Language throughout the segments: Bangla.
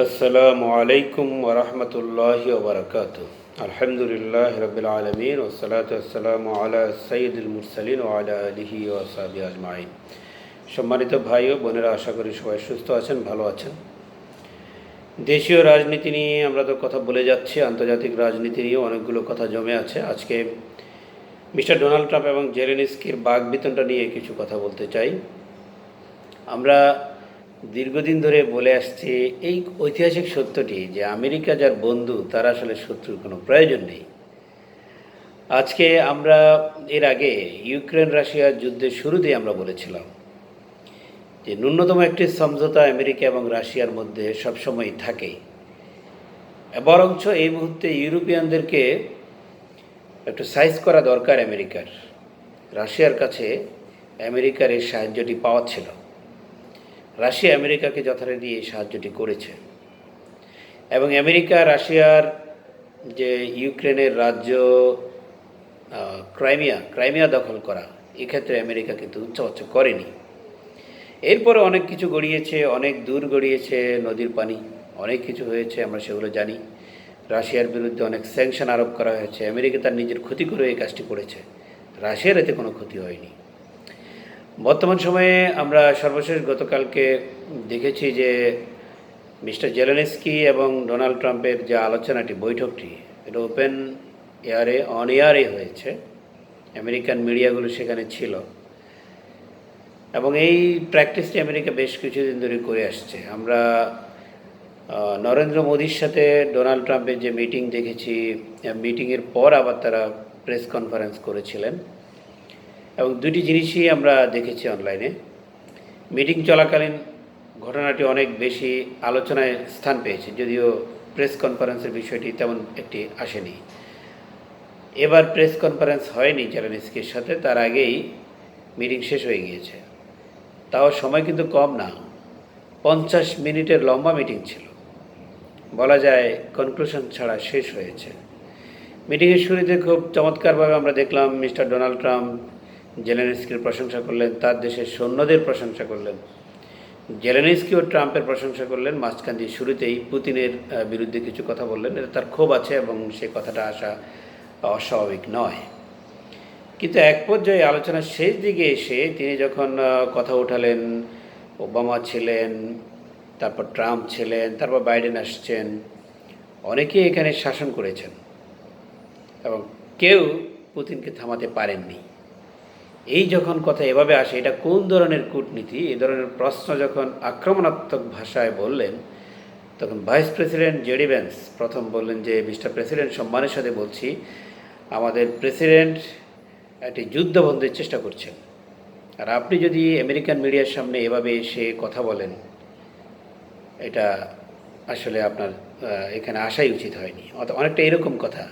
আসসালামু আলাইকুম ওরহমতুল্লাহি ওবরকাত আলহামদুলিল্লাহ রবিল আলমিন ওসলাত আসসালামু আলা সঈদুল মুরসালিন আলা আলিহি ওসাবি আজমাইন। সম্মানিত ভাই ও বোনেরা, আশা করি সবাই সুস্থ আছেন, ভালো আছেন। দেশীয় রাজনীতি নিয়ে আমরা তো কথা বলে যাচ্ছি, আন্তর্জাতিক রাজনীতি নিয়েও অনেকগুলো কথা জমে আছে। আজকে মিস্টার ডোনাল্ড ট্রাম্প এবং জেলেনিস্কির বাঘ বেতনটা নিয়ে কিছু কথা বলতে চাই। আমরা দীর্ঘদিন ধরে বলে আসছে এই ঐতিহাসিক সত্যটি যে আমেরিকা যার বন্ধু, তার আসলে শত্রুর কোনো প্রয়োজন নেই। আজকে আমরা এর আগে ইউক্রেন রাশিয়ার যুদ্ধের শুরুতেই আমরা বলেছিলাম যে ন্যূনতম একটি সমঝোতা আমেরিকা এবং রাশিয়ার মধ্যে সবসময় থাকে। বরঞ্চ এই মুহূর্তে ইউরোপিয়ানদেরকে একটু সাইজ করা দরকার আমেরিকার। রাশিয়ার কাছে আমেরিকার এই সাহায্যটি পাওয়া ছিল। রাশিয়া আমেরিকাকে যথারীতি এই সাহায্যটি করেছে। এবং আমেরিকা, রাশিয়ার যে ইউক্রেনের রাজ্য ক্রাইমিয়া ক্রাইমিয়া দখল করা, এক্ষেত্রে আমেরিকা কিন্তু উচ্চবাচ্চ করেনি। এরপরে অনেক কিছু গড়িয়েছে, অনেক দূর গড়িয়েছে নদীর পানি, অনেক কিছু হয়েছে, আমরা সেগুলো জানি। রাশিয়ার বিরুদ্ধে অনেক স্যাংশন আরোপ করা হয়েছে, আমেরিকা তার নিজের ক্ষতি করে এই কাজটি করেছে। রাশিয়ার এতে কোনো ক্ষতি হয়নি। বর্তমান সময়ে আমরা সর্বশেষ গতকালকে দেখেছি যে মিস্টার জেলেনস্কি এবং ডোনাল্ড ট্রাম্পের যে আলোচনাটি, বৈঠকটি, এটা ওপেন এয়ারে, অন এয়ারে হয়েছে। আমেরিকান মিডিয়াগুলো সেখানে ছিল। এবং এই প্র্যাকটিসটি আমেরিকা বেশ কিছুদিন ধরে করে আসছে। আমরা নরেন্দ্র মোদীর সাথে ডোনাল্ড ট্রাম্পের যে মিটিং দেখেছি, মিটিংয়ের পর আবার তারা প্রেস কনফারেন্স করেছিলেন। এবং দুটি জিনিসই আমরা দেখেছি অনলাইনে মিটিং চলাকালীন ঘটনাটি অনেক বেশি আলোচনায় স্থান পেয়েছে, যদিও প্রেস কনফারেন্সের বিষয়টি তেমন একটি আসেনি। এবার প্রেস কনফারেন্স হয়নি জেলেনস্কির সাথে, তার আগেই মিটিং শেষ হয়ে গিয়েছে। তাও সময় কিন্তু কম না, পঞ্চাশ মিনিটের লম্বা মিটিং ছিল। বলা যায় কনক্লুশন ছাড়া শেষ হয়েছে। মিটিংয়ের শুরুতে খুব চমৎকারভাবে আমরা দেখলাম মিস্টার ডোনাল্ড ট্রাম্প জেলেনস্কির প্রশংসা করলেন, তার দেশের সৈন্যদের প্রশংসা করলেন। জেলেনস্কি ও ট্রাম্পের প্রশংসা করলেন, মাঝখান দিয়ে শুরুতেই পুতিনের বিরুদ্ধে কিছু কথা বললেন। এটা তার ক্ষোভ আছে এবং সে কথাটা আসা অস্বাভাবিক নয়। কিন্তু এক পর্যায়ে আলোচনার শেষ দিকে এসে তিনি যখন কথা উঠালেন, ওবামা ছিলেন, তারপর ট্রাম্প ছিলেন, তারপর বাইডেন আসছেন অনেকেই এখানে শাসন করেছেন এবং কেউ পুতিনকে থামাতে পারেননি। এই যখন কথা এভাবে আসে, এটা কোন ধরনের কূটনীতি? এই ধরনের প্রশ্ন যখন আক্রমণাত্মক ভাষায় বললেন, তখন ভাইস প্রেসিডেন্ট জেডি ভ্যান্স প্রথম বললেন যে, মিস্টার প্রেসিডেন্ট, সম্মানের সাথে বলছি, আমাদের প্রেসিডেন্ট একটি যুদ্ধ বন্ধের চেষ্টা করছেন। আর আপনি যদি আমেরিকান মিডিয়ার সামনে এভাবে এসে কথা বলেন, এটা আসলে আপনার এখানে আসাই উচিত হয়নি। অনেকটা এরকম কথা।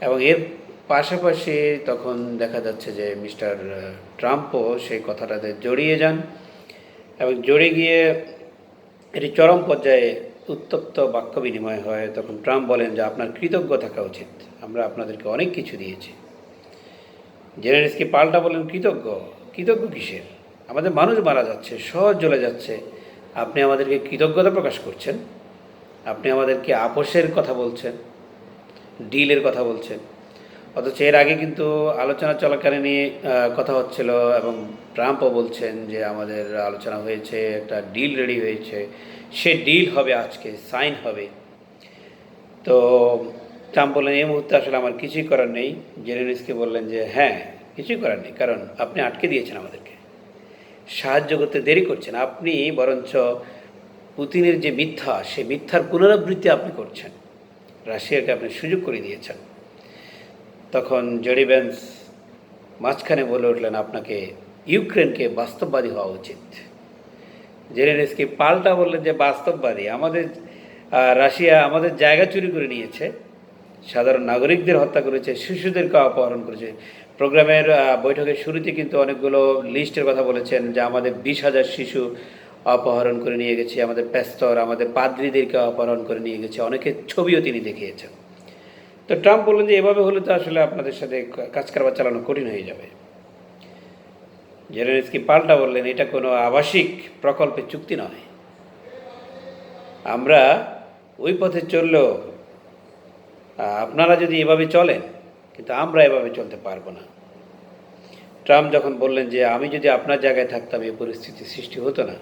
এবং এর পাশাপাশি তখন দেখা যাচ্ছে যে মিস্টার ট্রাম্পও সেই কথাটাতে জড়িয়ে যান এবং জড়ে গিয়ে এটি চরম পর্যায়ে উত্তপ্ত বাক্য বিনিময় হয়। তখন ট্রাম্প বলেন যে, আপনার কৃতজ্ঞ থাকা উচিত। আমরা আপনাদেরকে অনেক কিছু দিয়েছি। জেনেরিসকে পাল্টা বলেন, কৃতজ্ঞ? কৃতজ্ঞ কিসের? আমাদের মানুষ মারা যাচ্ছে সহজ জ্বলে যাচ্ছে। আপনি আমাদেরকে কৃতজ্ঞতা প্রকাশ করছেন। আপনি আমাদেরকে আপোষের কথা বলছেন, ডিলের কথা বলছেন। অথচ এর আগে কিন্তু আলোচনা চলাকালীনই আহ, কথা হচ্ছিল এবং ট্রাম্পও বলছেন যে আমাদের আলোচনা হয়েছে একটা ডিল রেডি হয়েছে। সে ডিল হবে আজকে সাইন হবে। তো ট্রাম্প বললেন এই মুহূর্তে আসলে আমার কিছুই করার নেই। জেনেরিসকে বললেন যে হ্যাঁ কিছুই করার নেই কারণ আপনি আটকে দিয়েছেন আমাদেরকে। সাহায্য করতে দেরি করছেন আপনি বরঞ্চ পুতিনের যে মিথ্যা সে মিথ্যার পুনরাবৃত্তি আপনি করছেন। রাশিয়াকে আপনি সুযোগ করে দিয়েছেন। তখন জেডি মাঝখানে বলে উঠলেন, আপনাকে ইউক্রেনকে বাস্তববাদী হওয়া উচিত। জেলেনস্কি পাল্টা বললেন যে, বাস্তববাদী। আমাদের রাশিয়া আমাদের জায়গা চুরি করে নিয়েছে। সাধারণ নাগরিকদের হত্যা করেছে, শিশুদেরকে অপহরণ করেছে। প্রোগ্রামের বৈঠকের শুরুতে কিন্তু অনেকগুলো লিস্টের কথা বলেছেন যে, আমাদের বিশ হাজার শিশু অপহরণ করে নিয়ে গেছে, আমাদের প্যাস্তর, আমাদের পাদ্রীদেরকে অপহরণ করে নিয়ে গেছে। অনেকের ছবিও তিনি দেখিয়েছেন। তো ট্রাম্প বললেন যে এভাবে হলে তো আসলে আপনাদের সাথে কাজ কারবার চালানো কঠিন হয়ে যাবে। জেলেনস্কি পাল্টা বললেন, এটা কোনো আবাসিক প্রকল্পের চুক্তি নয়। আমরা ওই পথে চললেও, আপনারা যদি এভাবে চলেন, কিন্তু আমরা এভাবে চলতে পারব না। ট্রাম্প যখন বললেন যে, আমি যদি আপনার জায়গায় থাকতাম, এই পরিস্থিতি সৃষ্টি হতো না।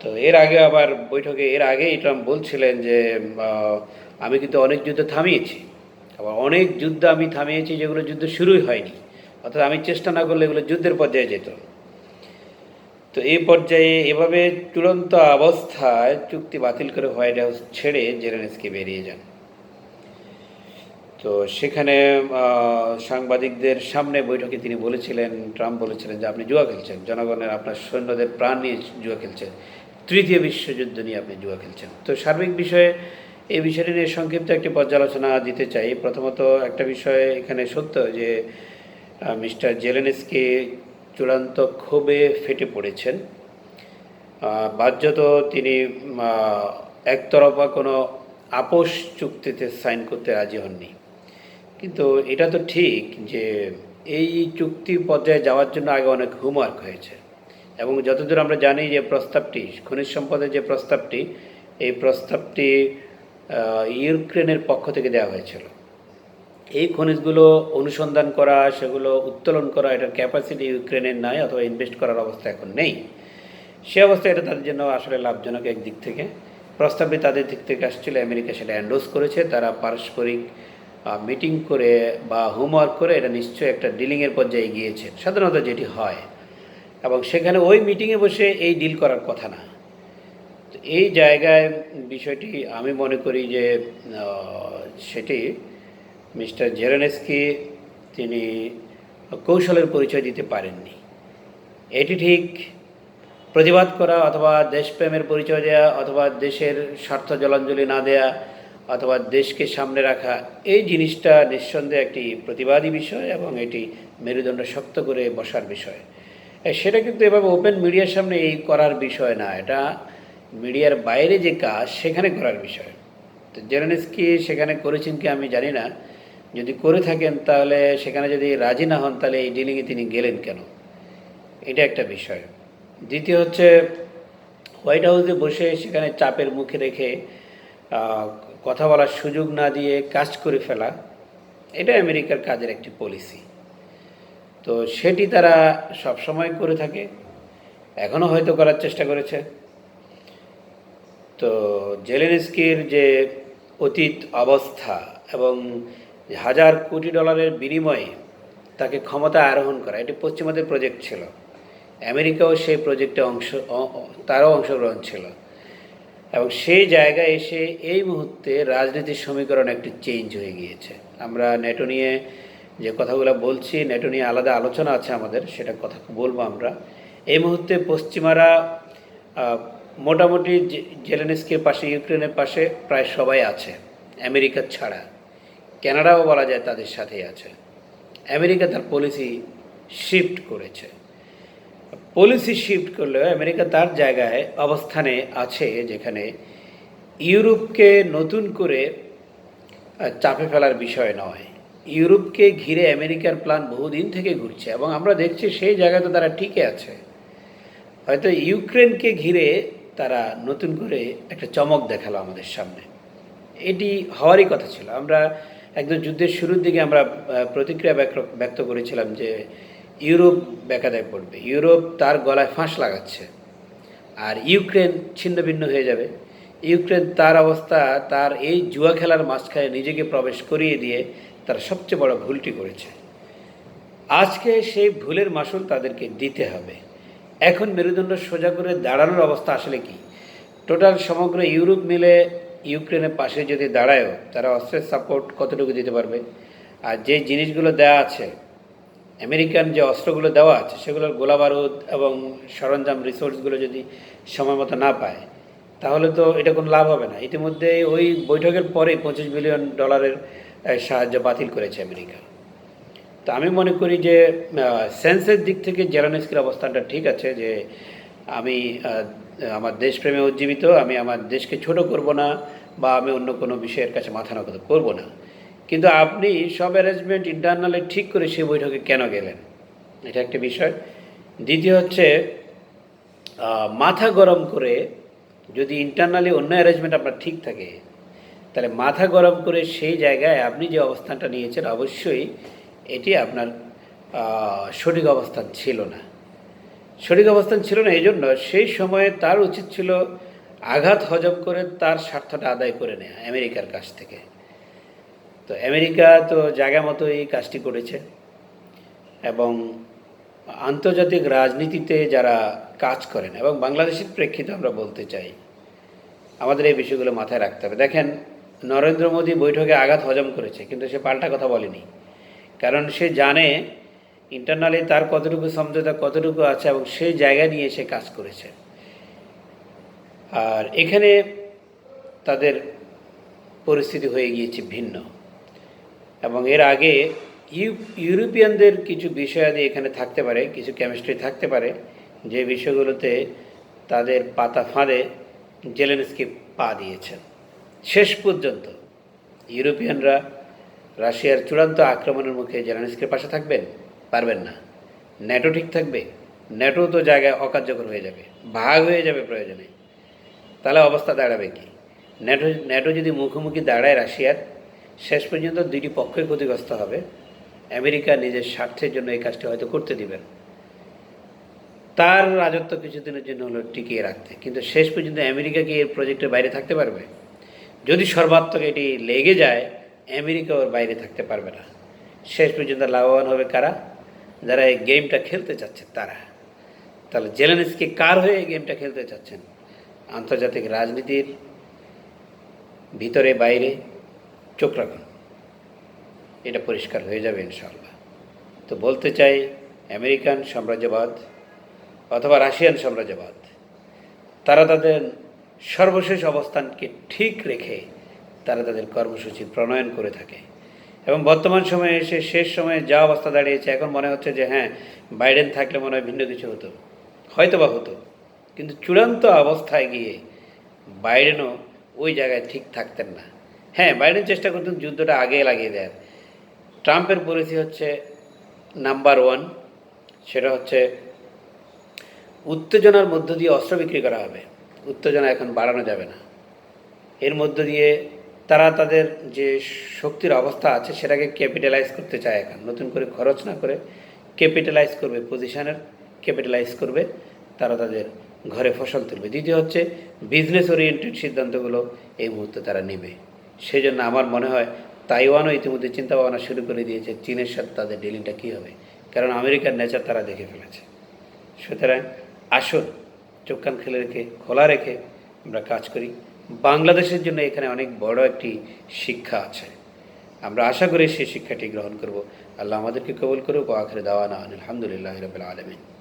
তো এর আগে আবার বৈঠকে, এর আগেই ট্রাম্প বলছিলেন যে আমি কিন্তু অনেক যুদ্ধ থামিয়েছি। আবার অনেক যুদ্ধ আমি থামিয়েছি যেগুলো যুদ্ধ শুরুই হয়নি। অর্থাৎ আমি চেষ্টা না করলে এগুলো যুদ্ধের পর্যায়ে যেত। তো এই পর্যায়ে এভাবে চূড়ান্ত অবস্থায় চুক্তি বাতিল করে হোয়াইট হাউস ছেড়ে জেলেনস্কি বেরিয়ে যান। তো সেখানে সাংবাদিকদের সামনে বৈঠকে তিনি বলেছিলেন, ট্রাম্প বলেছিলেন যে আপনি জুয়া খেলছেন, জনগণের আপনার সৈন্যদের প্রাণ নিয়ে জুয়া খেলছেন, তৃতীয় বিশ্বযুদ্ধ নিয়ে আপনি জুয়া খেলছেন। তো সার্বিক বিষয়ে এই বিষয়টি নিয়ে সংক্ষিপ্ত একটি পর্যালোচনা দিতে চাই। প্রথমত একটা বিষয় এখানে সত্য যে মিস্টার জেলেনস্কি চূড়ান্ত ক্ষোভে ফেটে পড়েছেন। বাহ্যত তিনি একতরফা কোনো আপোষ চুক্তিতে সাইন করতে রাজি হননি। কিন্তু এটা তো ঠিক যে, এই চুক্তি পর্যায়ে যাওয়ার জন্য আগে অনেক হোমওয়ার্ক হয়েছে। এবং যতদূর আমরা জানি যে প্রস্তাবটি, খনিজ সম্পদের যে প্রস্তাবটি, এই প্রস্তাবটি ইউক্রেনের পক্ষ থেকে দেওয়া হয়েছিল। এই খনিজগুলো অনুসন্ধান করা, সেগুলো উত্তোলন করা, এটার ক্যাপাসিটি ইউক্রেনের নাই অথবা ইনভেস্ট করার অবস্থা এখন নেই। সে অবস্থায় এটা তাদের জন্য আসলে লাভজনক একদিক থেকে। প্রস্তাবে তাদের দিক থেকে আসছিল, আমেরিকা সেটা অ্যান্ডোজ করেছে, তারা পারস্পরিক মিটিং করে বা হোমওয়ার্ক করে এটা নিশ্চয়ই একটা ডিলিংয়ের পর্যায়ে গিয়েছে সাধারণত যেটি হয়। এবং সেখানে ওই মিটিংয়ে বসে এই ডিল করার কথা না। এই জায়গায় বিষয়টি আমি মনে করি যে সেটি মিস্টার জেরেনেস্কি তিনি কৌশলের পরিচয় দিতে পারেননি। এটি ঠিক প্রতিবাদ করা অথবা দেশপ্রেমের পরিচয় দেওয়া অথবা দেশের স্বার্থ জলাঞ্জলি না দেয়া অথবা দেশকে সামনে রাখা, এই জিনিসটা নিঃসন্দেহে একটি প্রতিবাদী বিষয় এবং এটি মেরুদণ্ড শক্ত করে বসার বিষয়। সেটা কিন্তু এভাবে ওপেন মিডিয়ার সামনে এই করার বিষয় না। এটা মিডিয়ার বাইরে যে কাজ, সেখানে করার বিষয়। তো জেরানিস্কি সেখানে করেছেন কি আমি জানি না। যদি করে থাকেন তাহলে সেখানে যদি রাজি না হন তাহলে এই ডিলিংয়ে তিনি গেলেন কেন? এটা একটা বিষয়। দ্বিতীয় হচ্ছে হোয়াইট হাউসে বসে সেখানে চাপের মুখে রেখে কথা বলার সুযোগ না দিয়ে কাজ করে ফেলা, এটা আমেরিকার কাজের একটি পলিসি তো সেটি তারা সবসময় করে থাকে। এখনও হয়তো করার চেষ্টা করেছে। তো জেলেনস্কির যে অতীত অবস্থা এবং হাজার কোটি ডলারের বিনিময়ে তাকে ক্ষমতা আরোহণ করা, এটি পশ্চিমাদের প্রজেক্ট ছিল। আমেরিকাও সেই প্রজেক্টে অংশ তারও অংশগ্রহণ ছিল। এবং সেই জায়গায় এসে এই মুহূর্তে রাজনীতির সমীকরণ একটি চেঞ্জ হয়ে গিয়েছে। আমরা নেটো নিয়ে যে কথাগুলো বলছি, নেটো নিয়ে আলাদা আলোচনা আছে আমাদের, সেটা কথা বলব আমরা। এই মুহূর্তে পশ্চিমারা মোটামুটি জেলেনস্কির পাশে, ইউক্রেনের পাশে প্রায় সবাই আছে, আমেরিকা ছাড়া। কানাডাও বলা যায় তাদের সাথেই আছে। আমেরিকা তার পলিসি শিফট করেছে। পলিসি শিফট করলেও আমেরিকা তার জায়গায় অবস্থানে আছে, যেখানে ইউরোপকে নতুন করে চাপে ফেলার বিষয় নয়। ইউরোপকে ঘিরে আমেরিকার প্ল্যান বহুদিন থেকে ঘুরছে এবং আমরা দেখছি সেই জায়গাতে তারা টিকে আছে। হয়তো ইউক্রেনকে ঘিরে তারা নতুন করে একটা চমক দেখাল আমাদের সামনে। এটি হওয়ারই কথা ছিল। আমরা একদম যুদ্ধের শুরুর দিকে আমরা প্রতিক্রিয়া ব্যক্ত- করেছিলাম যে ইউরোপ বেকাদায় পড়বে। ইউরোপ তার গলায় ফাঁস লাগাচ্ছে। আর ইউক্রেন ছিন্নভিন্ন হয়ে যাবে। ইউক্রেন তার অবস্থা, তার এই জুয়া খেলার মাঝখানে নিজেকে প্রবেশ করিয়ে দিয়ে তার সবচেয়ে বড় ভুলটি করেছে। আজকে সেই ভুলের মাসুল তাদেরকে দিতে হবে। এখন মেরুদণ্ড সোজা করে দাঁড়ানোর অবস্থা আসলে কি? টোটাল সমগ্র ইউরোপ মিলে ইউক্রেনের পাশে যদি দাঁড়ায়ও, তারা অস্ত্রের সাপোর্ট কতটুকু দিতে পারবে? আর যে জিনিসগুলো দেওয়া আছে, আমেরিকান যে অস্ত্রগুলো দেওয়া আছে, সেগুলোর গোলা বারুদ এবং সরঞ্জাম রিসোর্সগুলো যদি সময় মতো না পায়, তাহলে তো এটা কোনো লাভ হবে না। ইতিমধ্যে ওই বৈঠকের পরে পঁচিশ বিলিয়ন ডলারের সাহায্য বাতিল করেছে আমেরিকা। তো আমি মনে করি যে সেন্সের দিক থেকে জেরানেস্কির অবস্থানটা ঠিক আছে যে, আমি আমার দেশপ্রেমে উজ্জীবিত, আমি আমার দেশকে ছোট করব না বা আমি অন্য কোনো বিষয়ের কাছে মাথা নত করব না। কিন্তু আপনি সব অ্যারেঞ্জমেন্ট ইন্টারনালে ঠিক করে সেই বৈঠকে কেন গেলেন? এটা একটা বিষয়। দ্বিতীয় হচ্ছে মাথা গরম করে যদি ইন্টারনালি অন্য অ্যারেঞ্জমেন্ট আপনার ঠিক থাকে, তাহলে মাথা গরম করে সেই জায়গায় আপনি যে অবস্থানটা নিয়েছেন, অবশ্যই এটি আপনার সঠিক অবস্থান ছিল না। সঠিক অবস্থান ছিল না এই জন্য সেই সময়ে তার উচিত ছিল আঘাত হজম করে তার স্বার্থটা আদায় করে নেওয়া আমেরিকার কাছ থেকে। তো আমেরিকা তো জায়গা মতো এই কাজটি করেছে এবং আন্তর্জাতিক রাজনীতিতে যারা কাজ করেন এবং বাংলাদেশের প্রেক্ষিতে আমরা বলতে চাই, আমাদের এই বিষয়গুলো মাথায় রাখতে হবে। দেখেন, নরেন্দ্র মোদী বৈঠকে আঘাত হজম করেছে, কিন্তু সে পাল্টা কথা বলেনি। কারণ সে জানে ইন্টারনালি তার কতটুকু সমঝোতা, কতটুকু আছে এবং সেই জায়গা নিয়ে সে কাজ করেছে। আর এখানে তাদের পরিস্থিতি হয়ে গিয়েছে ভিন্ন। এবং এর আগে ইউ, ইউরোপিয়ানদের কিছু বিষয়াদি এখানে থাকতে পারে, কিছু কেমিস্ট্রি থাকতে পারে, যে বিষয়গুলোতে তাদের পাতা ফাঁদে জেলেনস্কি পা দিয়েছেন। শেষ পর্যন্ত ইউরোপিয়ানরা রাশিয়ার চূড়ান্ত আক্রমণের মুখে জেলেনস্কির পাশে থাকবেন? পারবেন না। ন্যাটো ঠিক থাকবে? ন্যাটো তো জায়গায় অকার্যকর হয়ে যাবে। ভাগ হয়ে যাবে প্রয়োজনে। তাহলে অবস্থা দাঁড়াবে কি? ন্যাটো ন্যাটো যদি মুখোমুখি দাঁড়ায় রাশিয়ার, শেষ পর্যন্ত দুইটি পক্ষই ক্ষতিগ্রস্ত হবে। আমেরিকা নিজের স্বার্থের জন্য এই কাজটি হয়তো করতে দিবেন। তার রাজত্ব কিছুদিনের জন্য হলো টিকিয়ে রাখতে। কিন্তু শেষ পর্যন্ত আমেরিকা কি এর প্রজেক্টের বাইরে থাকতে পারবে? যদি সর্বাত্মক এটি লেগে যায় আমেরিকা ওর বাইরে থাকতে পারবে না। শেষ পর্যন্ত লাভবান হবে কারা? যারা এই গেমটা খেলতে চাচ্ছে, তারা। তাহলে জেলেনস্কি কার হয়ে এই গেমটা খেলতে চাচ্ছেন? আন্তর্জাতিক রাজনীতির ভিতরে, বাইরে চোখ রাখুন। এটা পরিষ্কার হয়ে যাবে ইনশাল্লাহ তো বলতে চাই, আমেরিকান সাম্রাজ্যবাদ অথবা রাশিয়ান সাম্রাজ্যবাদ, তারা তাদের সর্বশেষ অবস্থানকে ঠিক রেখে তারা তাদের কর্মসূচি প্রণয়ন করে থাকে। এবং বর্তমান সময়ে এসে শেষ সময়ে যা অবস্থা দাঁড়িয়েছে, এখন মনে হচ্ছে যে হ্যাঁ বাইডেন থাকলে মনে হয় ভিন্ন কিছু হতো। হয়তো বা হতো। কিন্তু চূড়ান্ত অবস্থায় গিয়ে বাইডেনও ওই জায়গায় ঠিক থাকতেন না। হ্যাঁ বাইডেন চেষ্টা করতেন যুদ্ধটা আগে লাগিয়ে দেয়ার। ট্রাম্পের পলিসি হচ্ছে নাম্বার ওয়ান। সেটা হচ্ছে উত্তেজনার মধ্য দিয়ে অস্ত্র বিক্রি করা হবে। উত্তেজনা এখন বাড়ানো যাবে না। এর মধ্য দিয়ে তারা তাদের যে শক্তির অবস্থা আছে সেটাকে ক্যাপিটালাইজ করতে চায় এখন। নতুন করে খরচ না করে ক্যাপিটালাইজ করবে পজিশনের ক্যাপিটালাইজ করবে, তারা তাদের ঘরে ফসল তুলবে। দ্বিতীয় হচ্ছে বিজনেস ওরিয়েন্টেড সিদ্ধান্তগুলো এই মুহূর্তে তারা নেবে। সেই জন্য আমার মনে হয় তাইওয়ানও ইতিমধ্যে চিন্তা ভাবনা শুরু করে দিয়েছে চীনের সাথে তাদের ডিলিংটা কী হবে। কারণ আমেরিকার নেচার তারা দেখে ফেলেছে। সুতরাং আসুন, চোখ কান খেলে রেখে, খোলা রেখে আমরা কাজ করি। বাংলাদেশের জন্য এখানে অনেক বড় একটি শিক্ষা আছে। আমরা আশা করি সেই শিক্ষাটি গ্রহণ করব। আল্লাহ আমাদেরকে কবুল করুক ও আখরে দাওয়ানা আলহামদুলিল্লাহ রবিল আলমিন।